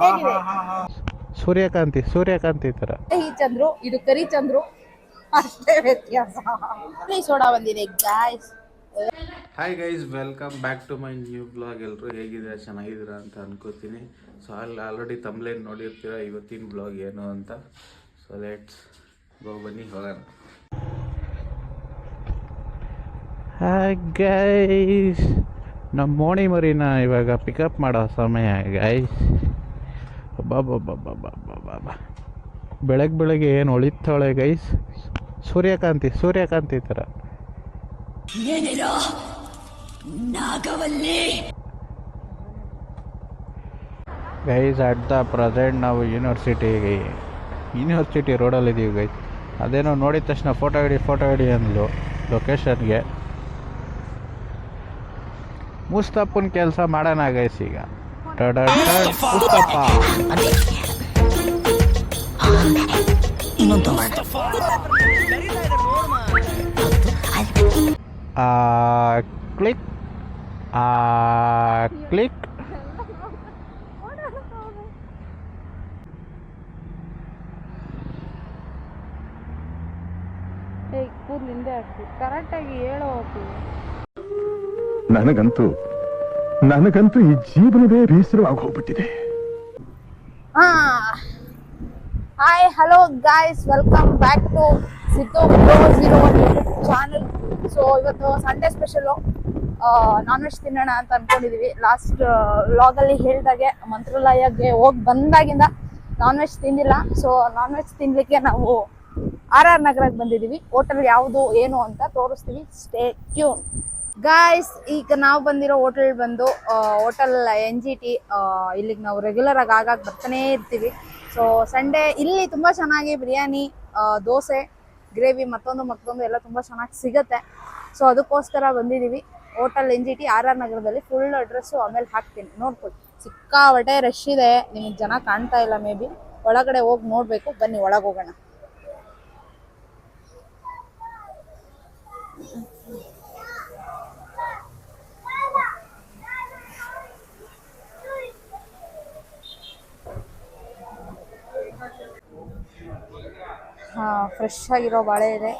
ಹೇಗಿದೆ? ಸೂರ್ಯಕಾಂತಿ ಸೂರ್ಯಕಾಂತಿ ತರ. ಈ ಚಂದ್ರು ಇದು ಕರಿ ಚಂದ್ರು. ಅಷ್ಟೇ ವ್ಯತ್ಯಾಸ. ಈ ಸೋಡಾ ಬಂದಿದೆ guys hi guys welcome back to my new blog ಎಲ್ಲರೂ ಹೇಗಿದ್ದೀರಾ? ಚೆನ್ನಾಗಿದ್ದೀರಾ ಅಂತ ಅನ್ಕೋತೀನಿ. ಸೊ ಅಲ್ಲಿ ಆಲ್ರೆಡಿ ತಮ್ಲೇನ್ ನೋಡಿರ್ತೀರ? ಇವತ್ತಿನ ಬ್ಲಾಗ್ ಏನು ಅಂತ. ಸೊ ಲೆಟ್ಸ್ ಗೋ ಬನ್ನಿ ಹೋಗೋಣ. ಹಾಯ್ ಗೈಸ್ ನಮ್ಮ ಮೋಣಿ ಮರಿನ ಇವಾಗ ಪಿಕಪ್ ಮಾಡೋ ಸಮಯ ಗೈಸ್ ಬಾಬಾ ಬೆಳಗ್ಗೆ ಬೆಳಗ್ಗೆ ಏನು ಹೊಳಿತಾಳೆ ಗೈಸ್ ಸೂರ್ಯಕಾಂತಿ ಸೂರ್ಯಕಾಂತಿ ಥರ ಗೈಸ್ ಅಟ್ ದ ಪ್ರೆಸೆಂಟ್ ನಾವು ಯೂನಿವರ್ಸಿಟಿಗೆ ಯೂನಿವರ್ಸಿಟಿ ರೋಡಲ್ಲಿ ಇದ್ದೀವಿ ಗೈಸ್ ಅದೇನೋ ನೋಡಿದ ತಕ್ಷಣ ಫೋಟೋ ಹಿಡಿ ಫೋಟೋ ಹಿಡಿ ಅಂದ್ಲು ಲೊಕೇಶನ್ಗೆ ಮುಸ್ತಪ್ಪನ ಕೆಲಸ ಮಾಡೋಣ ಗೈಸ್ ಈಗ. ಆ ಕ್ಲಿಕ್. ಆ ಕ್ಲಿಕ್. ಏಯ್ ಕೂದಲು ಹಿಂದೆ ಹಾಕ್ತಿ ಕರೆಕ್ಟಾಗಿ ಹೇಳೋ ನನಗಂತೂ ನನಗಂತೂ ಈ ಜೀವನವೇ ಬೇಸರವಾಗಿ ಹೋಗ್ಬಿಟ್ಟಿದೆ. Hi hello guys welcome back to Siddu zero one YouTube channel so ಇವತ್ತು ಸಂಡೇ ಸ್ಪೆಷಲು ನಾನ್ ವೆಜ್ ತಿನ್ನೋಣ ಅಂತ ಅನ್ಕೊಂಡಿದೀವಿ. ಲಾಸ್ಟ್ ವ್ಲಾಗಲ್ಲಿ ಹೇಳಿದಾಗೆ ಮಂತ್ರಾಲಯಕ್ಕೆ ಹೋಗಿ ಬಂದಾಗಿಂದ ನಾನ್ ವೆಜ್ ತಿಂದಿಲ್ಲ. ಸೊ ನಾನ್ ವೆಜ್ ತಿನ್ಲಿಕ್ಕೆ ನಾವು ಆರ್ ಆರ್ ನಗರಕ್ಕೆ ಬಂದಿದ್ದೀವಿ ಹೋಟೆಲ್ ಯಾವುದು, ಏನು ಅಂತ ತೋರಿಸ್ತೀವಿ. ಸ್ಟೇ ಟ್ಯೂನ್ ಗಾಯ್ಸ್ ಈಗ ನಾವು ಬಂದಿರೋ ಹೋಟೆಲ್ ಬಂದು ಹೋಟೆಲ್ ಎನ್ ಜಿ ಟಿ ಇಲ್ಲಿಗೆ ನಾವು ರೆಗ್ಯುಲರ್ ಆಗಿ ಆಗಾಗ ಬರ್ತಾನೆ ಇರ್ತೀವಿ. ಸೊ ಸಂಡೇ ಇಲ್ಲಿ ತುಂಬಾ ಚೆನ್ನಾಗಿ ಬಿರಿಯಾನಿ ದೋಸೆ ಗ್ರೇವಿ ಮತ್ತೊಂದು ಮತ್ತೊಂದು ಎಲ್ಲ ತುಂಬಾ ಚೆನ್ನಾಗಿ ಸಿಗುತ್ತೆ. ಸೊ ಅದಕ್ಕೋಸ್ಕರ ಬಂದಿದ್ದೀವಿ hotel N G T R R ನಗರದಲ್ಲಿ ಫುಲ್ ಅಡ್ರೆಸ್ಸು ಆಮೇಲೆ ಹಾಕ್ತೀನಿ. ನೋಡ್ಕೊಳ್ಳಿ ಸಿಕ್ಕಾಪಟ್ಟೆ ರಶ್ ಇದೆ. ನಿಮಗೆ ಜನ ಕಾಣ್ತಾ ಇಲ್ಲ ಮೇ ಬಿ ಒಳಗಡೆ ಹೋಗಿ ನೋಡಬೇಕು. ಬನ್ನಿ, ಒಳಗೆ ಹೋಗೋಣ. ಫ್ರೆಶ್ ಆಗಿರೋ ಬಾಳೆ ಇದೆ.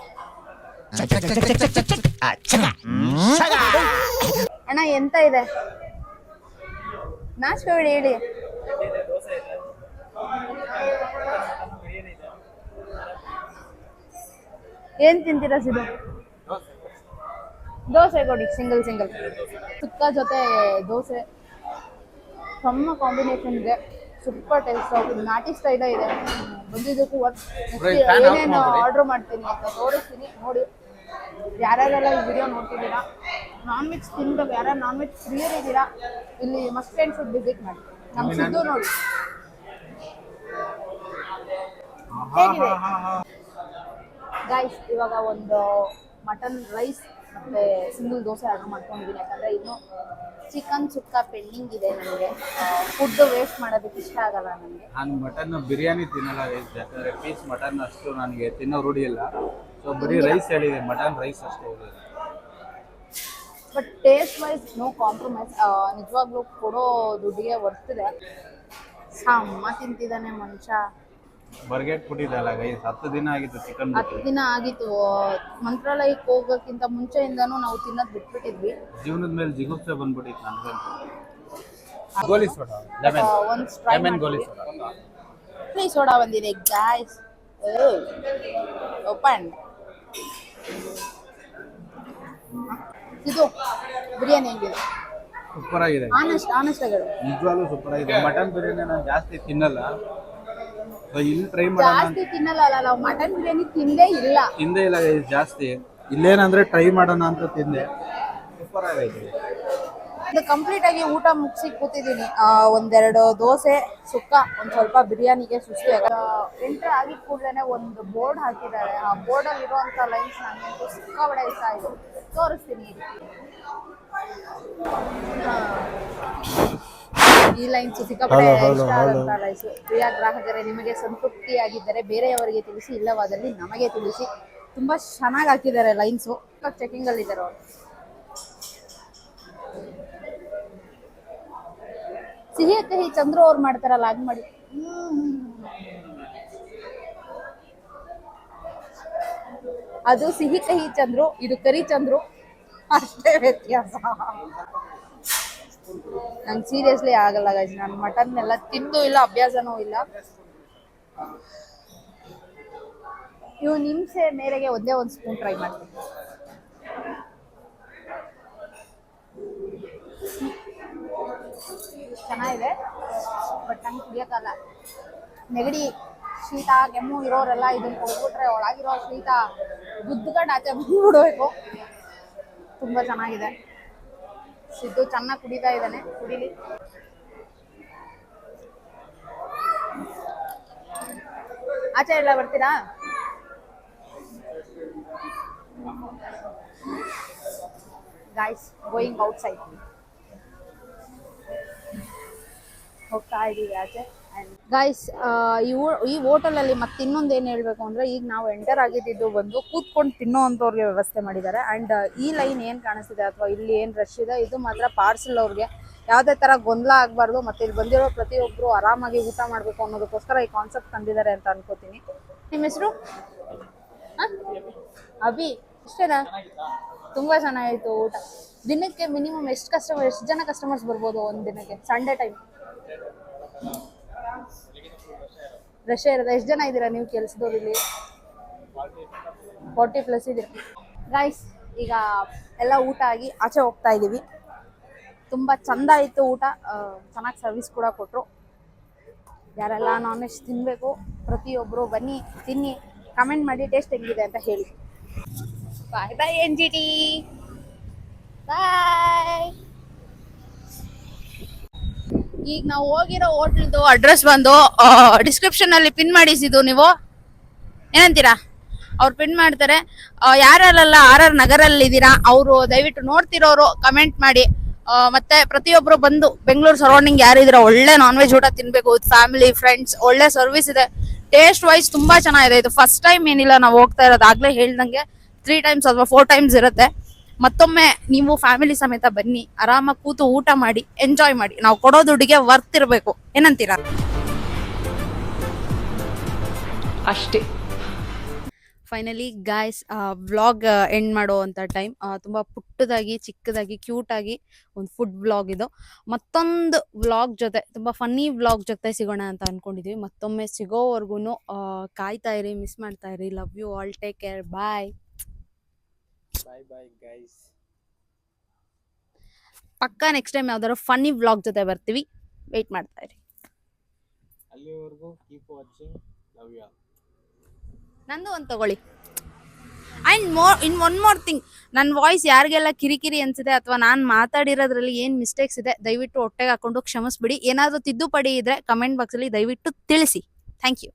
ಅಣ್ಣ ಎಂತ ಇದೆ? ನಾಚ್ಕೋಬೇಡಿ ಹೇಳಿ. ಏನ್ ತಿಂತೀರಾ ಸಿದು ದೋಸೆ ಕೊಡಿ ಸಿಂಗಲ್ ಸಿಂಗಲ್. ಸುಕ್ಕ ಜೊತೆ ದೋಸೆ. ಸಮ್ಮ ಕಾಂಬಿನೇಷನ್ ಇದೆ. ಸೂಪರ್ ಟೇಸ್ಟ್ ನಾಟಿ ಸ್ಟೈಲ ಇದೆ. ಬಂದಿದ್ದಕ್ಕೂ ಏನೇನು ಆರ್ಡರ್ ಮಾಡ್ತೀನಿ. ಅಂತ ತೋರಿಸ್ತೀನಿ. ನೋಡಿ ಯಾರ್ಯಾರೆಲ್ಲ ಈ ವಿಡಿಯೋ ನೋಡ್ತಿದ್ದೀರಾ? ನಾನ್ ವೆಜ್ ತಿನ್ಬೇಕು. ಯಾರ್ಯಾರು ನಾನ್ ವೆಜ್ ಪ್ರಿಯರ್ ಇದ್ದೀರಾ? ಇಲ್ಲಿ ಮಸ್ಟ್ ಆ್ಯಂಡ್ ಫುಡ್ ವಿಸಿಟ್ ಮಾಡಿ. ನಮ್ ಸಿದ್ದು ನೋಡಿ. ಹೇಗಿದೆ? ಗಾಯ್ಸ್ ಇವಾಗ ಒಂದು ಮಟನ್ ರೈಸ್ ಮತ್ತೆ ಸಿಂಗಲ್ ದೋಸೆ ಆರ್ಡರ್ ಮಾಡ್ಕೊಂಡಿದ್ದೀನಿ ಯಾಕಂದ್ರೆ ಇನ್ನು ಚಿಕನ್ ಸುಕ್ಕ ಪೆಂಡಿಂಗ್ ಇದೆ ನನಗೆ ಫುಡ್ ವೇಸ್ಟ್ ಮಾಡೋದಕ್ಕೆ ಇಷ್ಟ ಆಗಲ್ಲ ನನಗೆ ನಾನು ಮಟನ್ ಬಿರಿಯಾನಿ ತಿನ್ನಲ್ಲ ರೈಸ್ ಯಾಕಂದ್ರೆ ಪೀಸ್ ಮಟನ್ ಅಷ್ಟು ನನಗೆ ತಿನ್ನೋ ರೂಢಿ ಇಲ್ಲ. ಸೊ ಬರೀ ರೈಸ್ ಹೇಳಿದೆ ಮಟನ್ ರೈಸ್ ಅಷ್ಟೇ but taste wise no compromise ನಿಜವಾಗ್ಲೂ ಕೊಡೋ ದುಡ್ಡಿಗೆ ವರ್ತಿದೆ ಸಮ್ಮ ತಿಂತಿದ್ದಾನೆ ಮನುಷ್ಯ. ಬರ್ಗೆಟ್ ಬಿಟ್ಟಿದ್ದಲ್ಲ ಗೈಸ್ ಹತ್ತು ದಿನ ಆಗಿತ್ತು ಚಿಕನ್ ಹತ್ತು ದಿನ ಆಗಿತ್ತು. ಮಂತ್ರಾಲಯಕ್ಕೆ ಹೋಗೋಕ್ಕಿಂತ ಮುಂಚೆಯಿಂದನೂ ನಾವು ತಿನ್ನೋದು ಬಿಟ್ಬಿಟ್ಟಿದ್ವಿ. ಜೀವನದ ಮೇಲೆ ಜಿಗುಪ್ಸೆ ಬಂದ್ಬಿಟ್ಟಿತ್ತು ನನಗಂತೂ. ಗೋಲಿ ಸೋಡಾ ಲೆಮನ್ ಒಂದು ಲೆಮನ್ ಗೋಲಿ ಸೋಡಾ. ಪ್ಲೀಸ್ ಸೋಡಾ ಬಂದಿದೆ ಗಾಯ್ಸ್ ಓಪನ್ ಇದು ಬಿರಿಯಾನಿ ಹೆಂಗಿದೆ? ಸೂಪರ್ ಆಗಿದೆ. ಆನೆಸ್ಟ್ ಆನೆಸ್ಟ್ ಆಗಿ ನಿಜವಾಗ್ಲೂ ಸೂಪರ್ ಆಗಿದೆ. ಮಟನ್ ಬಿರಿಯಾನಿ ನಾನು ಜಾಸ್ತಿ ತಿನ್ನಲ್ಲ. ಇಲ್ಲಿ ಟ್ರೈ ಮಾಡೋಣ ಜಾಸ್ತಿ ತಿನ್ನಲ್ಲ ಅಲ್ಲ ನಾವು ಮಟನ್ ಬಿರಿಯಾನಿ ತಿಂದೇ ಇಲ್ಲ. ತಿಂದೇ ಇಲ್ಲ guys ಜಾಸ್ತಿ. ಇಲ್ಲೇನಂದ್ರೆ ಟ್ರೈ ಮಾಡೋಣ ಅಂತ ತಿಂದೆ. ಸೂಪರ್ ಆಗೈತೆ ಇದು ಕಂಪ್ಲೀಟ್ ಆಗಿ ಊಟ ಮುಗಿಸಿ ಕೂತಿದ್ದೀನಿ. ಆ, ಒಂದೆರಡು ದೋಸೆ ಸುಕ್ಕ ಒಂದ್ ಸ್ವಲ್ಪ ಬಿರಿಯಾನಿಗೆ ಸುಸ್ತಿ. ಎಂಟ್ರಿ ಆಗಿ ಕೂಡಲೇ ಒಂದು ಬೋರ್ಡ್ ಹಾಕಿದ್ದಾರೆ. ಆ ಬೋರ್ಡ್ ಅಲ್ಲಿ ಇರುವಂತ ಲೈನ್ಸ್ ನನಗಂತೂ ಸಿಕ್ಕಾಬಡೆ ಇಷ್ಟ ಆಯ್ತು ತೋರಿಸ್ತೀನಿ. ಇರಿ. ಈ ಲೈನ್ಸ್ ಸಿಕ್ಕಾಪಟ್ಟೆ ಇಷ್ಟ ಲೈನ್ಸ್ ಪ್ರಿಯ ಗ್ರಾಹಕರೇ ನಿಮಗೆ ಸಂತೃಪ್ತಿಯಾಗಿದ್ದರೆ ಬೇರೆಯವರಿಗೆ ತಿಳಿಸಿ ಇಲ್ಲವಾದಲ್ಲಿ ನಮಗೆ ತಿಳಿಸಿ. ತುಂಬಾ ಚೆನ್ನಾಗಿ ಹಾಕಿದ್ದಾರೆ ಲೈನ್ಸ್ ಚೆಕಿಂಗ್ ಅಲ್ಲಿ ಇದ್ದಾರೆ ಅವ್ರು. ಸಿಹಿ ಕಹಿ ಚಂದ್ರು ಅವ್ರು ಮಾಡ್ತಾರಲ್ಲ ಹಂಗ್ ಮಾಡಿ. ಅದು ಸಿಹಿ ಕಹಿ ಚಂದ್ರು ಇದು ಕರಿ ಚಂದ್ರು. ಅಷ್ಟೇ ವ್ಯತ್ಯಾಸ. ನಂಗೆ ಸೀರಿಯಸ್ಲಿ ಆಗಲ್ಲ ಗೈಸ್ ನಾನು ಮಟನ್ ಎಲ್ಲ ತಿಂದು ಇಲ್ಲ, ಅಭ್ಯಾಸನೂ ಇಲ್ಲ. ಇವು ನಿಮ್ಸೆ ಮೇರೆಗೆ ಒಂದೇ ಒಂದು ಸ್ಪೂನ್ ಟ್ರೈ ಮಾಡ್ತೀನಿ. ಚೆನ್ನಾಗಿದೆ ಬಟ್ ನಂಗೆ ಕುಡಿಯೋಕ್ಕಲ್ಲ ನೆಗಡಿ, ಶೀತ, ಕೆಮ್ಮು ಇರೋರೆಲ್ಲ ಇದನ್ನ ಕೊಟ್ಬಿಟ್ರೆ ಒಳಗಿರೋ ಶೀತ ಗುದ್ದುಕೊಂಡು ಆಚೆ ಬಿಡಬೇಕು ತುಂಬ ಚೆನ್ನಾಗಿದೆ. ಸಿದ್ದು ಚೆನ್ನಾಗಿ ಕುಡಿತಾ ಇದ್ದಾನೆ, ಕುಡಿಲಿ. ಆಚೆ ಎಲ್ಲ ಬರ್ತೀರಾ? ಗಾಯ್ಸ್ ಗೋಯಿಂಗ್ ಔಟ್ ಸೈಡ್ ಹೋಗ್ತಾ ಇದ್ದೀವಿ ಆಚೆ. ಗಾಯ್ಸ್ ಈ ಹೋಟೆಲ್ ಅಲ್ಲಿ ಹೋಟೆಲಲ್ಲಿ ಮತ್ತೆ ಇನ್ನೊಂದು ಏನು ಹೇಳ್ಬೇಕು ಅಂದ್ರೆ ಈಗ ನಾವು ಎಂಟರ್ ಆಗಿದ್ದು ಬಂದು ಕೂತ್ಕೊಂಡು ತಿನ್ನೋ ಅಂಥವ್ರಿಗೆ ವ್ಯವಸ್ಥೆ ಮಾಡಿದ್ದಾರೆ. ಅಂಡ್ ಈ ಲೈನ್ ಏನು ಕಾಣಿಸ್ತಿದೆ ಅಥವಾ ಇಲ್ಲಿ ಏನು ರಶ್ ಇದೆ, ಇದು ಮಾತ್ರ ಪಾರ್ಸಲ್ ಅವ್ರಿಗೆ ಯಾವುದೇ ತರ ಗೊಂದಲ ಆಗ್ಬಾರ್ದು ಮತ್ತೆ ಇಲ್ಲಿ ಬಂದಿರೋ ಪ್ರತಿಯೊಬ್ಬರು ಆರಾಮಾಗಿ ಊಟ ಮಾಡಬೇಕು ಅನ್ನೋದಕ್ಕೋಸ್ಕರ ಈ ಕಾನ್ಸೆಪ್ಟ್ ತಂದಿದ್ದಾರೆ ಅಂತ ಅನ್ಕೋತೀನಿ. ನಿಮ್ಮ ಹೆಸರು? ಅಭಿ, ಇಷ್ಟೇನಾ? ತುಂಬಾ ಚೆನ್ನಾಗಿತ್ತು ಊಟ. ದಿನಕ್ಕೆ ಮಿನಿಮಮ್ ಎಷ್ಟು ಕಸ್ಟಮರ್ ಎಷ್ಟು ಜನ ಕಸ್ಟಮರ್ಸ್ ಬರ್ಬೋದು ಒಂದ್ ದಿನಕ್ಕೆ? ಸಂಡೇ ಟೈಮ್ ರಶ್ ಇರೋದು. ಎಷ್ಟು ಜನ ಇದ್ದೀರಾ ನೀವು ಕೆಲಸದವ್ರು ಇಲ್ಲಿ? ಫಾರ್ಟಿ ಪ್ಲಸ್ ಇದ್ದೀರಾ. ಗಾಯ್ಸ್ ಈಗ ಎಲ್ಲ ಊಟ ಆಗಿ ಆಚೆ ಹೋಗ್ತಾ ಇದ್ದೀವಿ ತುಂಬ ಚಂದ ಇತ್ತು ಊಟ. ಚೆನ್ನಾಗಿ ಸರ್ವಿಸ್ ಕೂಡ ಕೊಟ್ಟರು ಯಾರೆಲ್ಲ ನಾನ್ ವೆಜ್ ತಿನ್ನಬೇಕು ಪ್ರತಿಯೊಬ್ಬರು ಬನ್ನಿ, ತಿನ್ನಿ. ಕಮೆಂಟ್ ಮಾಡಿ ಟೇಸ್ಟ್ ಹೆಂಗಿದೆ ಅಂತ ಹೇಳಿ. Bye bye N G T bye ಈಗ ನಾವು ಹೋಗಿರೋ ಹೋಟೆಲ್ದು ಅಡ್ರೆಸ್ ಬಂದು ಡಿಸ್ಕ್ರಿಪ್ಷನ್ ಅಲ್ಲಿ ಪಿನ್ ಮಾಡಿಸಿದ್ದು ನೀವು. ಏನಂತೀರಾ? ಅವ್ರು ಪಿನ್ ಮಾಡ್ತಾರೆ. ಯಾರ್ಯಾರೆಲ್ಲ ಆರ್ ಆರ್ ನಗರಲ್ಲಿ ಇದ್ದೀರಾ ಅವರು ದಯವಿಟ್ಟು ನೋಡ್ತಿರೋರು ಕಮೆಂಟ್ ಮಾಡಿ. ಮತ್ತೆ ಪ್ರತಿಯೊಬ್ಬರು ಬಂದು, ಬೆಂಗಳೂರು ಸರೌಂಡಿಂಗ್ ಯಾರಿದ್ದೀರಾ ಒಳ್ಳೆ ನಾನ್ ವೆಜ್ ಊಟ ತಿನ್ಬೇಕು ಫ್ಯಾಮಿಲಿ ಫ್ರೆಂಡ್ಸ್ ಒಳ್ಳೆ ಸರ್ವಿಸ್ ಇದೆ. ಟೇಸ್ಟ್ ವೈಸ್ ತುಂಬಾ ಚೆನ್ನಾಗಿದೆ. ಇದು ಫಸ್ಟ್ ಟೈಮ್ ಏನಿಲ್ಲ, ನಾವು ಹೋಗ್ತಾ ಇರೋದು. ಆಗ್ಲೇ ಹೇಳ್ದಂಗೆ ತ್ರೀ ಟೈಮ್ಸ್ ಅಥವಾ ಫೋರ್ ಟೈಮ್ಸ್ ಇರುತ್ತೆ. ಮತ್ತೊಮ್ಮೆ ನೀವು ಫ್ಯಾಮಿಲಿ ಸಮೇತ ಬನ್ನಿ ಆರಾಮ ಕೂತು ಊಟ ಮಾಡಿ ಎಂಜಾಯ್ ಮಾಡಿ. ನಾವು ಕೊಡೋ ದುಡ್ಡಿಗೆ ವರ್ತ್ ಇರಬೇಕು. ಏನಂತೀರಾ? ಅಷ್ಟೇ. ಫೈನಲಿ ಗಾಯ್ಸ್ ವ್ಲಾಗ್ ಎಂಡ್ ಮಾಡೋ ಅಂತ ಟೈಮ್ ತುಂಬ ಪುಟ್ಟದಾಗಿ ಚಿಕ್ಕದಾಗಿ ಕ್ಯೂಟಾಗಿ ಒಂದು ಫುಡ್ ವ್ಲಾಗ್ ಇದು. ಮತ್ತೊಂದು ವ್ಲಾಗ್ ಜೊತೆ ತುಂಬ ಫನ್ನಿ ವ್ಲಾಗ್ ಜೊತೆ ಸಿಗೋಣ ಅಂತ ಅನ್ಕೊಂಡಿದ್ವಿ. ಮತ್ತೊಮ್ಮೆ ಸಿಗೋವರೆಗೂ ಕಾಯ್ತಾ ಇರಿ ಮಿಸ್ ಮಾಡ್ತಾ ಇರಿ. Love you all take care bye bye bye guys ಪಕ್ಕ ನೆಕ್ಸ್ಟ್ ಟೈಮ್ ಯಾವ್ದಾದ್ರು ಫನ್ನಿ ವ್ಲಾಗ್ ಜೊತೆ ಬರ್ತೀವಿ. ವೆಯ್ಟ್ ಮಾಡ್ತಾ ಇರಿ. ಅಲ್ಲಿವರೆಗೂ ಕೀಪ್ ವಾಚಿಂಗ್ ಲವ್ ಯು ನಂದು ಒಂದು ತಗೊಳ್ಳಿ. And more in one more thing ನನ್ನ ವಾಯ್ಸ್ ಯಾರಿಗೆಲ್ಲ ಕಿರಿಕಿರಿ ಅನ್ಸಿದೆ ಅಥವಾ ನಾನು ಮಾತಾಡಿರೋದ್ರಲ್ಲಿ ಏನು ಮಿಸ್ಟೇಕ್ಸ್ ಇದೆ ದಯವಿಟ್ಟು ಹೊಟ್ಟೆಗೆ ಹಾಕೊಂಡು ಕ್ಷಮಿಸ್ಬಿಡಿ. ಏನಾದರೂ ತಿದ್ದುಪಡಿ ಇದ್ರೆ ಕಮೆಂಟ್ ಬಾಕ್ಸಲ್ಲಿ ದಯವಿಟ್ಟು ತಿಳಿಸಿ. Thank you